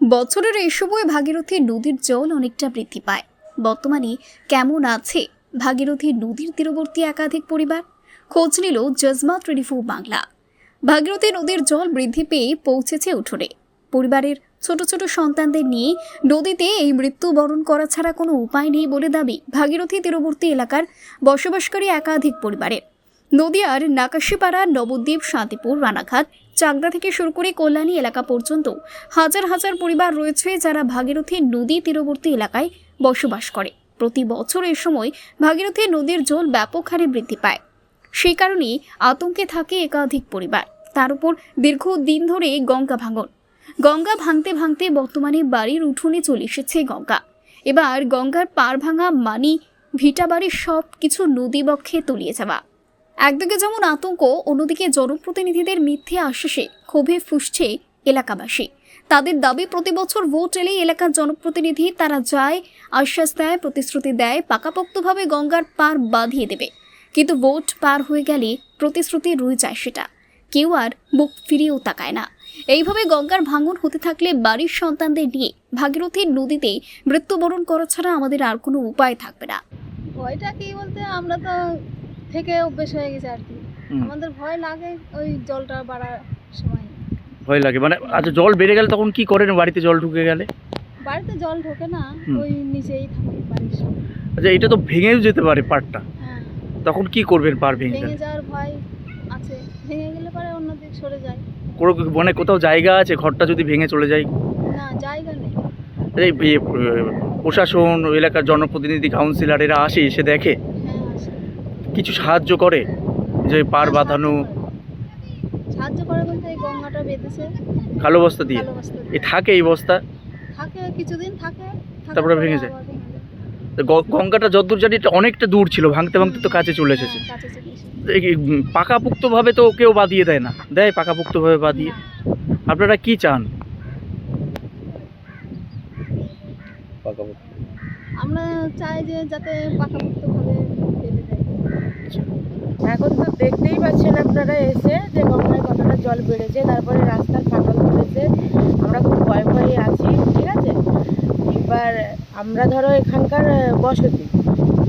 বছরের এই সময় ভাগীরথী নদীর জল অনেকটা বৃদ্ধি পায়। বর্তমানে কেমন আছে ভাগীরথী নদীর তীরবর্তী একাধিক পরিবার? খোঁজ নিল জজমা টোয়েন্টি বাংলা। ভাগীরথী নদীর জল বৃদ্ধি পেয়ে পৌঁছেছে উঠোনে। পরিবারের ছোট ছোট সন্তানদের নিয়ে নদীতে এই মৃত্যু বরণ করা ছাড়া কোনো উপায় নেই বলে দাবি ভাগীরথী তীরবর্তী এলাকার বসবাসকারী একাধিক পরিবারের। নদিয়ার নাকাশিপাড়া, নবদ্বীপ, শান্তিপুর, রানাঘাট চাকদা থেকে শুরু করে কল্যাণী এলাকা পর্যন্ত হাজার হাজার পরিবার রয়েছে যারা ভাগীরথী নদী তীরবর্তী এলাকায় বসবাস করে। প্রতি বছর এ সময় ভাগীরথী নদীর জল ব্যাপক হারে বৃদ্ধি পায়। সেই কারণেই আতঙ্কে থাকে একাধিক পরিবার। তার উপর দীর্ঘদিন ধরে গঙ্গা ভাঙন। গঙ্গা ভাঙতে ভাঙতে বর্তমানে বাড়ির উঠোনে চলে এসেছে গঙ্গা। এবার গঙ্গার পার ভাঙা মানি ভিটাবাড়ির সব কিছু নদীবক্ষে তলিয়ে যাওয়া। একদিকে যেমন আতঙ্ক, অন্যদিকে জনপ্রতিনিধিদের মিথ্যে আশ্বাসে ক্ষোভে ফুসছে এলাকাবাসী। তাদের দাবি, প্রতি বছর ভোট এলেই এলাকার জনপ্রতিনিধি তারা যায়, আশ্বাস দেয়, প্রতিশ্রুতি দেয়, পাকাপোক্তভাবে গঙ্গার পার বাঁধিয়ে দেবে। কিন্তু ভোট পার হয়ে গেলে প্রতিশ্রুতি রয়ে যায় সেটা। কেউ আর মুখ ফিরিয়েও তাকায় না। এইভাবে গঙ্গার ভাঙন হতে থাকলে বাড়ির সন্তানদের নিয়ে ভাগীরথী নদীতে মৃত্যুবরণ করা ছাড়া আমাদের আর কোনো উপায় থাকবে না। ভয়টা কি বলতে? আমরা তো থেকে অভ্যেস হয়ে গেছে আর কি। আমাদের ভয় লাগে ওই জলটা বাড়ার সময়। ভয় লাগে। মানে আচ্ছা জল বেড়ে গেলে তখন কি করেন? বাড়িতে জল ঢুকে গেলে? বাড়িতে জল ঢোকে না। ওই নিচেই থাকে বাড়ির আচ্ছা এটা তো ভেঙেও যেতে পারে পাড়টা হ্যাঁ। তখন কি করবেন পার ভেঙে ভেঙে যাওয়ার ভয় আছে। ভেঙে গেলে পরে অন্যদিক সরে যায়। কোনো মানে কোথাও জায়গা আছে? ঘরটা যদি ভেঙে চলে যায়? না জায়গা নেই। এই প্রশাসন এলাকার জনপ্রতিনিধি কাউন্সিলর এরা আসে এসে দেখে। কিছু সাহায্য করে যে পার বাঁধানো? সাহায্য করে বলতে এই গঙ্গাটা বেঁধেছে। কালো বস্তা দিয়ে? ভালো বস্তা এ দিয়ে। থাকে এই বস্তা? থাকে কিছুদিন থাকে। থাকার তারপরে পরে ভেঙে যায়? আবার ভেঙে যায়। তো গ- গঙ্গাটা যতদূর জানি এটা অনেকটা দূর ছিল ভাঙতে ভাঙতে তো কাছে চলে এসেছে। হ্যাঁ, কাছে চলে এসেছে। এই উম, পাকাপোক্তভাবে তো কেউ বাঁধিয়ে দেয় না। দেয় পাকাপোক্তভাবে বাদিয়ে আপনারা কি চান? আমরা চাই যে যাতে পাকাপোক্তভাবে দেয় এখন তো দেখতেই পাচ্ছেন আপনারা এসে যে গঙ্গায় কতটা জল বেড়েছে তারপরে রাস্তার ফাটল ধরেছে। আমরা খুব ভয়ে ভয়ে আছি ঠিক আছে? এবার আমরা ধরো এখানকার বসতি।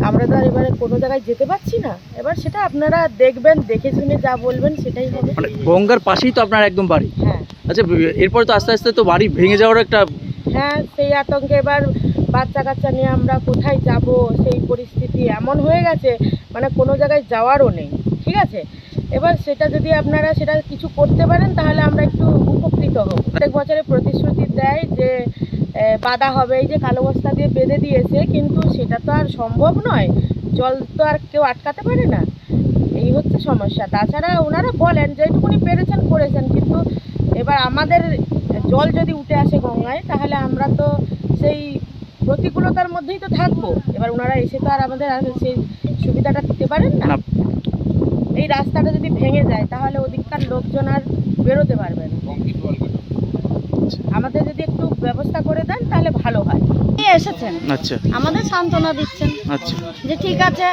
আমরা তো আর এবারে কোনো জায়গায় যেতে পারছি না। এবার সেটা আপনারা দেখবেন দেখে শুনে যা বলবেন সেটাই হবে। মানে গঙ্গার পাশেই তো আপনার একদম বাড়ি। হ্যাঁ। আচ্ছা এরপর তো আস্তে আস্তে তো বাড়ি ভেঙে যাওয়ার একটা হ্যাঁ সেই আতঙ্কে এবার বাচ্চা কাচ্চা নিয়ে আমরা কোথায় যাব, সেই পরিস্থিতি এমন হয়ে গেছে মানে কোনো জায়গায় যাওয়ারও নেই, ঠিক আছে? এবার সেটা যদি আপনারা সেটা কিছু করতে পারেন, তাহলে আমরা একটু উপকৃত হব। প্রত্যেক বছরে প্রতিশ্রুতি দেয় যে বাধা হবে, এই যে কালো বস্তা দিয়ে বেঁধে দিয়েছে, কিন্তু সেটা তো আর সম্ভব নয়। জল তো আর কেউ আটকাতে পারে না। এই হচ্ছে সমস্যা। তাছাড়া ওনারা বলেন যেটুকুনি পেরেছেন, করেছেন। কিন্তু এবার আমাদের জল যদি উঠে আসে গঙ্গায়, তাহলে আমরা তো সেই প্রতিকূলতার মধ্যেই তো থাকব। এবার ওনারা এসে তো আর আমাদের আর সেই সুবিধাটা দিতে পারেন না। এই রাস্তাটা যদি ভেঙে যায় তাহলে ওদিককার লোকজন আর বেরোতে পারবে না। আমাদের যদি একটু ব্যবস্থা করে দেন ভালো হয়। এসেছেন। আচ্ছা। আমাদের সান্ত্বনা দিচ্ছেন। আচ্ছা। যে ঠিক আছে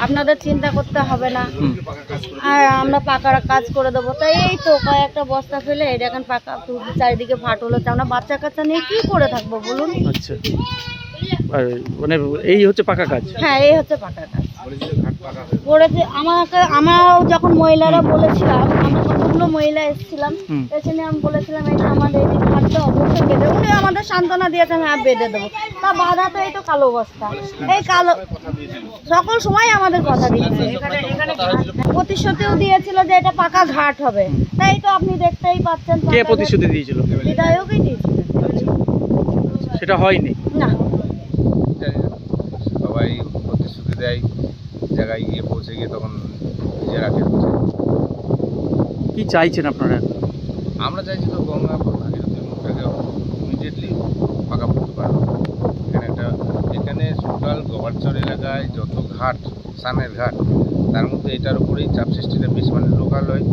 আপনাদের চিন্তা করতে হবে না। আর আমরা পাকার কাজ করে দেবো। তাই এই তো কয়েকটা বস্তা ফেলে এটা এখন পাকা চারিদিকে ফাটল হচ্ছে আমরা বাচ্চা কাচ্চা নিয়ে কি করে থাকব বলুন? আচ্ছা। আর মানে এই হচ্ছে পাকা কাজ? হ্যাঁ এই হচ্ছে পাকা কাজ। করেছে আমাকে আমরাও যখন মহিলারা বলেছিলাম আমরা কতগুলো মহিলা এসেছিলাম। এসে নিয়ে আমি বলেছিলাম এটা আমাদের এই ঘাটটা অবশ্যই বেঁধে উনি আমাদের সান্ত্বনা দিয়েছেন হ্যাঁ বেঁধে দেবো। তা বাধা তো এই তো কালো বস্তা। এই কালো সকল সময় আমাদের কথা দিচ্ছে প্রতিশ্রুতিও দিয়েছিল যে এটা পাকা ঘাট হবে। তাই তো আপনি দেখতেই পাচ্ছেন কে প্রতিশ্রুতি দিয়েছিল। বিধায়কই দিয়েছিল। সেটা হয়নি? না। সবাই প্রতিশ্রুতি দেয়। জায়গায় গিয়ে পৌঁছে গিয়ে তখন নিজের আগে পৌঁছে কি চাইছেন আপনারা? আমরা চাইছি তো গঙ্গা ভাগীরথী মুখটাকে ইমিডিয়েটলি পাকা করতে পারব। এখানে একটা এখানে সকাল গোবারচর এলাকায় যত ঘাট সানের ঘাট তার মধ্যে এটার উপরেই চাপ সৃষ্টিটা বেশি মানে লোকালয়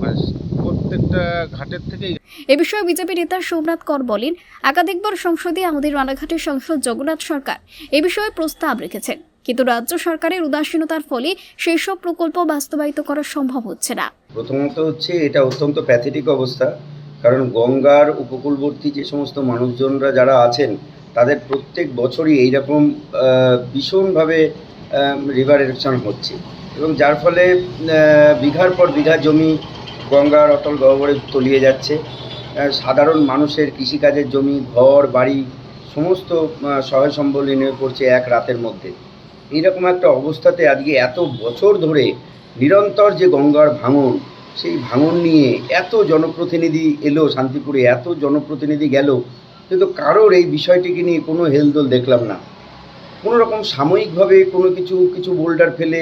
মানে প্রত্যেকটা ঘাটের থেকেই এ বিষয়ে বিজেপি নেতা সোমনাথ কর বলেন একাধিকবার সংসদে আমাদের রানাঘাটের সাংসদ জগন্নাথ সরকার এ বিষয়ে প্রস্তাব রেখেছেন। কিন্তু রাজ্য সরকারের উদাসীনতার ফলে সেই সব প্রকল্প বাস্তবায়িত করা সম্ভব হচ্ছে না। প্রথমত হচ্ছে এটা অত্যন্ত প্যাথেটিক অবস্থা, কারণ গঙ্গার উপকূলবর্তী যে সমস্ত মানুষজনরা যারা আছেন, তাদের প্রত্যেক বছরই এইরকম ভীষণভাবে রিভার এরকশন হচ্ছে। এবং যার ফলে বিঘার পর বিঘা জমি গঙ্গার অতল গহ্বরে তলিয়ে যাচ্ছে। সাধারণ মানুষের কৃষিকাজের জমি, ঘর, বাড়ি, সমস্ত সহায় সম্বল নিয়ে পড়ছে এক রাতের মধ্যে। এইরকম একটা অবস্থাতে আজকে এত বছর ধরে নিরন্তর যে গঙ্গার ভাঙন, সেই ভাঙন নিয়ে এত জনপ্রতিনিধি এলো শান্তিপুরে, এত জনপ্রতিনিধি গেল, কিন্তু কারোর এই বিষয়টিকে নিয়ে কোনো হেলদোল দেখলাম না। কোনো রকম সাময়িকভাবে কোনো কিছু কিছু বোল্ডার ফেলে,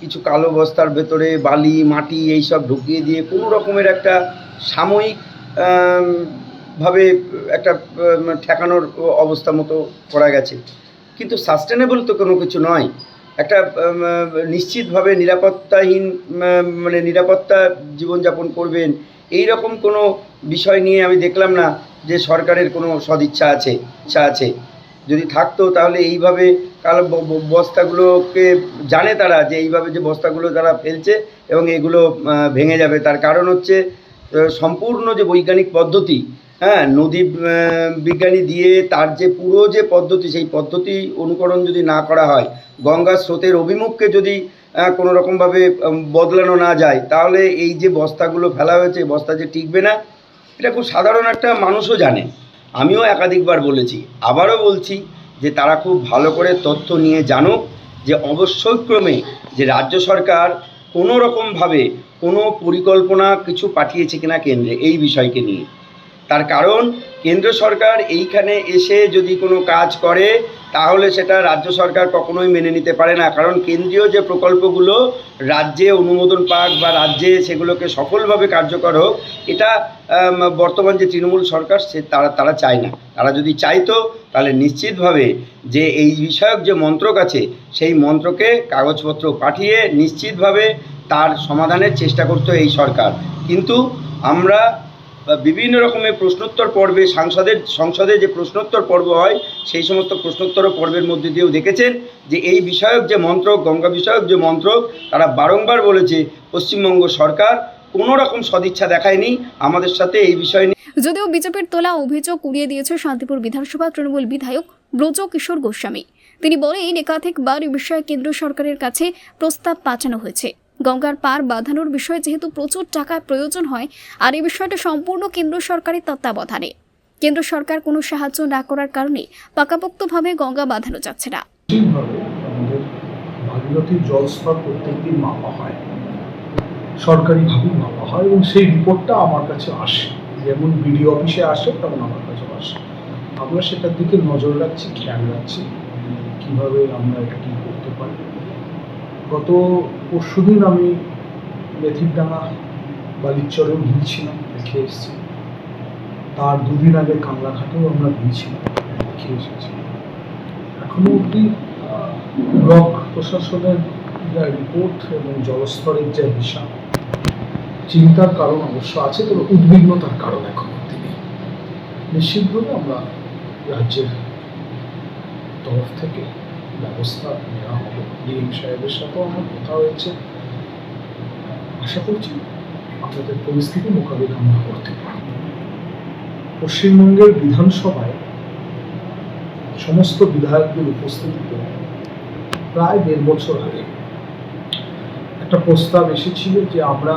কিছু কালো বস্তার ভেতরে বালি, মাটি এইসব ঢুকিয়ে দিয়ে কোনো রকমের একটা সাময়িক ভাবে একটা ঠেকানোর অবস্থা মতো করা গেছে। কিন্তু সাস্টেনেবল তো কোনো কিছু নয়। একটা নিশ্চিতভাবে নিরাপত্তাহীন মানে নিরাপত্তা জীবনযাপন করবেন এই রকম কোনো বিষয় নিয়ে আমি দেখলাম না যে সরকারের কোনো সদিচ্ছা আছে, ইচ্ছা আছে। যদি থাকতো তাহলে এইভাবে কালো বস্তাগুলোকে জানে তারা যে এইভাবে যে বস্তাগুলো তারা ফেলছে এবং এগুলো ভেঙে যাবে। তার কারণ হচ্ছে সম্পূর্ণ যে বৈজ্ঞানিক পদ্ধতি হ্যাঁ নদী বিজ্ঞানী দিয়ে তার যে পুরো যে পদ্ধতি, সেই পদ্ধতি অনুকরণ যদি না করা হয় গঙ্গার স্রোতের অভিমুখকে যদি কোনো রকমভাবে বদলানো না যায়, তাহলে এই যে বস্তাগুলো ফেলা হয়েছে বস্তা যে টিকবে না, এটা খুব সাধারণ একটা মানুষও জানে। আমিও একাধিকবার বলেছি, আবারও বলছি যে তারা খুব ভালো করে তথ্য নিয়ে জানুক যে অবশ্যই ক্রমে যে রাজ্য সরকার কোনো রকমভাবে কোনো পরিকল্পনা কিছু পাঠিয়েছে কিনা কেন্দ্রে, এই বিষয়কে নিয়ে। তার কারণ, কেন্দ্র সরকার এইখানে এসে যদি কোনো কাজ করে, তাহলে সেটা রাজ্য সরকার কখনোই মেনে নিতে পারে না। কারণ কেন্দ্রীয় যে প্রকল্পগুলো রাজ্যে অনুমোদন পাক বা রাজ্যে সেগুলোকে সফলভাবে কার্যকর হোক, এটা বর্তমান যে তৃণমূল সরকার, সে তারা তারা চায় না। তারা যদি চাইতো, তাহলে নিশ্চিতভাবে যে এই বিষয়ক যে মন্ত্রক আছে, সেই মন্ত্রকে কাগজপত্র পাঠিয়ে নিশ্চিতভাবে তার সমাধানের চেষ্টা করতো এই সরকার। কিন্তু আমরা বিভিন্ন রকমের প্রশ্নোত্তর পর্বে সাংসদের, সংসদে যে প্রশ্নোত্তর পর্ব হয়, সেই সমস্ত প্রশ্নোত্তর পর্বের মধ্যে দিয়েও দেখেছেন যে এই বিষয়ক যে মন্ত্রক, গঙ্গা বিষয়ক যে মন্ত্রক, তারা বারংবার বলেছে পশ্চিমবঙ্গ সরকার কোনো রকম সদিচ্ছা দেখায়নি। আমাদের সাথে এই বিষয় নিয়ে যদিও বিজেপির তোলা অভিযোগ উড়িয়ে দিয়েছে শান্তিপুর বিধানসভা তৃণমূল বিধায়ক ব্রজ কিশোর গোস্বামী। তিনি বলেন, একাধিকবার এই বিষয়ে কেন্দ্র সরকারের কাছে প্রস্তাব পাঠানো হয়েছে। গঙ্গার পার বাঁধানোর বিষয়ে যেহেতু প্রচুর টাকার প্রয়োজন হয়, আর এই বিষয়টা সম্পূর্ণ কেন্দ্র সরকারের তত্ত্বাবধানে। কেন্দ্র সরকার কোনো সাহায্য না করার কারণে পাকাপোক্তভাবে গঙ্গা বাঁধানো যাচ্ছে না। ভাগীরথীর প্রত্যেকদিন মাপা হয়। সরকারিভাবেই মাপা হয় এবং সেই রিপোর্টটা আমার কাছে আসে। যেমন বিডি অফিসে আসে, তেমন আমার আসে। আমরা সেটার দিকে নজর রাখছি, খেয়াল রাখছি, কীভাবে আমরা এটা কী করতে পারি। গত পরশুদিন আমি মেথিরডাঙ্গা বালিচরেও গিয়েছিলাম দেখে এসেছি। তার দুদিন আগে কাংলাঘাটেও আমরা গিয়েছিলাম দেখে এসেছি। এখনও অবধি ব্লক প্রশাসনের যা রিপোর্ট এবং জলস্তরের যে হিসাব, চিন্তার কারণ অবশ্য আছে, তবে উদ্বিগ্নতার কারণ এখন অবধি নেই। নিশ্চিতভাবে আমরা রাজ্যের তরফ থেকে ব্যবস্থা নেওয়া হবে। ডিএম সাহেবের সাথেও আমার কথা হয়েছে। আশা করছি আপনাদের পরিস্থিতি মোকাবিলা আমরা করতে পারব। পশ্চিমবঙ্গের বিধানসভায় সমস্ত বিধায়কদের উপস্থিতিতে প্রায় দেড় বছর আগে একটা প্রস্তাব এসেছিল যে আমরা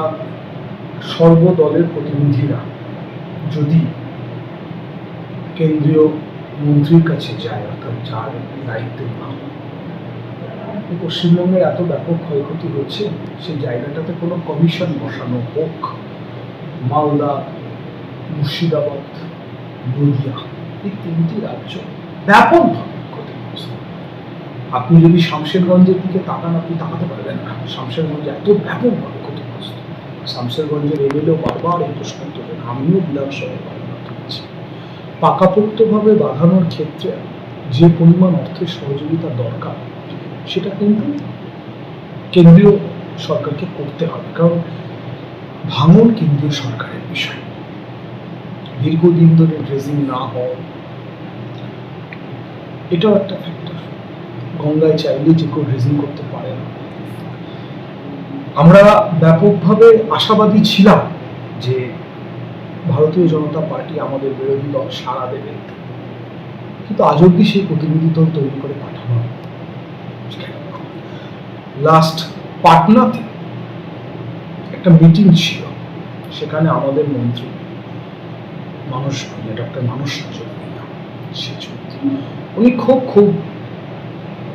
সর্বদলের প্রতিনিধিরা যদি কেন্দ্রীয় মন্ত্রীর কাছে যায়, অর্থাৎ যার দায়িত্বে নাম পশ্চিমবঙ্গের এত ব্যাপক ক্ষয়ক্ষতি হচ্ছে, সেই জায়গাটাতে কোনো কমিশন বসানো হোক। মালদা, মুর্শিদাবাদ, নদিয়া, এই তিনটি রাজ্য ব্যাপকভাবে ক্ষতিগ্রস্ত আপনি যদি শামশেরগঞ্জের দিকে তাকান, আপনি তাকাতে পারবেন না। শামশেরগঞ্জ এত ব্যাপকভাবে ক্ষতিগ্রস্ত। শামশেরগঞ্জের এমএলএও বারবার এই প্রশ্ন তোলেন আমিও বিধানসভায় পাকাপোক্তভাবে বাঁধানোর ক্ষেত্রে যে পরিমাণ অর্থের সহযোগিতা দরকার, সেটা কিন্তু কেন্দ্রীয় সরকারকে করতে হবে। কারণ ভাঙন কেন্দ্রীয় সরকারের বিষয়। দীর্ঘদিন ধরে ড্রেজিং না হওয়া, এটাও একটা ফ্যাক্টর গঙ্গায় চাইলে যে কেউ ড্রেজিং করতে পারে না। আমরা ব্যাপকভাবে আশাবাদী ছিলাম যে ভারতীয় জনতা পার্টি আমাদের বিরোধী দল সাড়া দেবে। কিন্তু আজ অব্দি সেই প্রতিনিধি দল তৈরি করে পাঠানো লাস্ট পাটনাতে একটা মিটিং ছিল। সেখানে আমাদের মন্ত্রী, মানুষ ভূঁইয়া ডক্টর মানুষ উনি খুব খুব,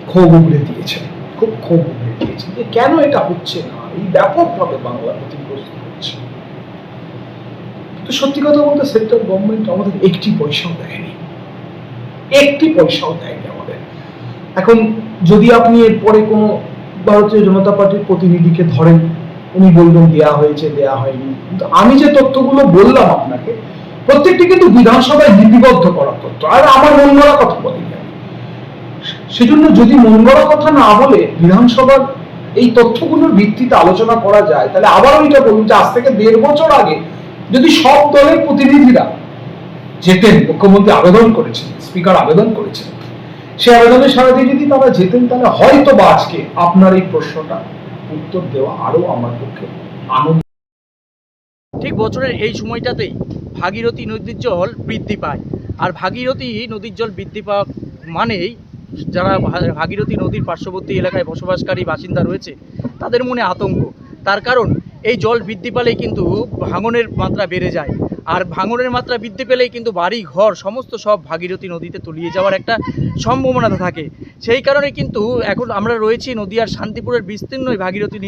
ক্ষোভ উগড়ে দিয়েছেন। খুব ক্ষোভ উগড়ে দিয়েছেন যে কেন এটা হচ্ছে না? এই ব্যাপকভাবে বাংলা হচ্ছে তো সত্যি কথা বলতে সেন্ট্রাল গভর্নমেন্ট আমাদের একটি পয়সাও দেয়নি। একটি পয়সাও দেয়নি আমাদের। এখন যদি আপনি এরপরে কোনো ভারতীয় জনতা পার্টির প্রতিনিধিকে ধরেন, উনি বলবেন দেয়া হয়েছে, দেয়া হয়নি। কিন্তু আমি যে তথ্যগুলো বললাম আপনাকে, প্রত্যেকটি কিন্তু বিধানসভায় লিপিবদ্ধ করা তথ্য। আর আমার মন গড়া কথা আমি সেজন্য যদি মন গড়া কথা না বলে বিধানসভার এই তথ্যগুলোর ভিত্তিতে আলোচনা করা যায়, তাহলে আবার ওইটা বলুন যে আজ থেকে দেড় বছর আগে যদি সব দলের প্রতিনিধিরা যেতেন, মুখ্যমন্ত্রী আবেদন করেছেন, স্পিকার আবেদন করেছেন, সে আবেদনের সারা দিয়ে যদি তারা যেতেন, তাহলে হয়তো বা আজকে আপনার এই প্রশ্নটা উত্তর দেওয়া আরও আমার পক্ষে আনন্দ ঠিক বছরের এই সময়টাতেই ভাগীরথী নদীর জল বৃদ্ধি পায়। আর ভাগীরথী নদীর জল বৃদ্ধি পাওয়া মানেই যারা ভাগীরথী নদীর পার্শ্ববর্তী এলাকায় বসবাসকারী বাসিন্দা রয়েছে, তাদের মনে আতঙ্ক। তার কারণ এই জল বৃদ্ধি পেলেই কিন্তু ভাঙনের মাত্রা বেড়ে যায়। আর ভাঙনের মাত্রা বৃদ্ধি পেলেই কিন্তু বাড়ি, ঘর, সমস্ত সব ভাগীরথী নদীতে তলিয়ে যাওয়ার একটা সম্ভাবনা থাকে। সেই কারণে কিন্তু এখন আমরা রয়েছি নদীয়ার শান্তিপুরের বিস্তীর্ণ ভাগীরথী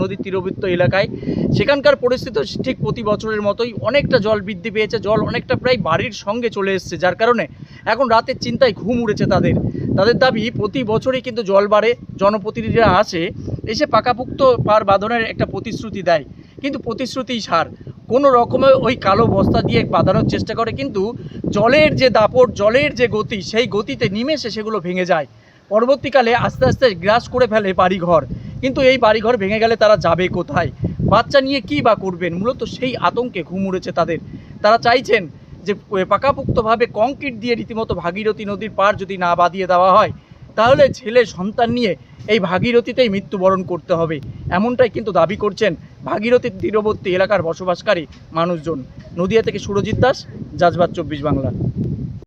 নদীর তীরবৃত্ত এলাকায়। সেখানকার পরিস্থিতি ঠিক প্রতি বছরের মতোই অনেকটা জল বৃদ্ধি পেয়েছে। জল অনেকটা প্রায় বাড়ির সঙ্গে চলে এসছে, যার কারণে এখন রাতের চিন্তায় ঘুম উড়েছে তাদের। তাদের দাবি প্রতি বছরই কিন্তু জল বাড়ে, জনপ্রতিনিধিরা আসে, এসে পাকাপুক্ত পার বাঁধনের একটা প্রতিশ্রুতি দেয়। কিন্তু প্রতিশ্রুতিই সার। কোনো রকমে ওই কালো বস্তা দিয়ে বাঁধানোর চেষ্টা করে, কিন্তু জলের যে দাপট, জলের যে গতি, সেই গতিতে নিমেষে সেগুলো ভেঙে যায়। পরবর্তীকালে আস্তে আস্তে গ্রাস করে ফেলে বাড়িঘর। কিন্তু এই বাড়িঘর ভেঙে গেলে তারা যাবে কোথায়? বাচ্চা নিয়ে কী বা করবেন? মূলত সেই আতঙ্কে ঘুম উড়েছে তাদের। তারা চাইছেন যে পাকাপুক্তভাবে কংক্রিট দিয়ে রীতিমতো ভাগীরথী নদীর পার যদি না বাঁধিয়ে দেওয়া হয়, তাহলে ছেলে সন্তান নিয়ে এই ভাগীরথীতেই মৃত্যুবরণ করতে হবে। এমনটাই কিন্তু দাবি করছেন ভাগীরথীর তীরবর্তী এলাকার বসবাসকারী মানুষজন। নদিয়া থেকে সুরজিৎ দাস, জাজবাদ চব্বিশ বাংলা।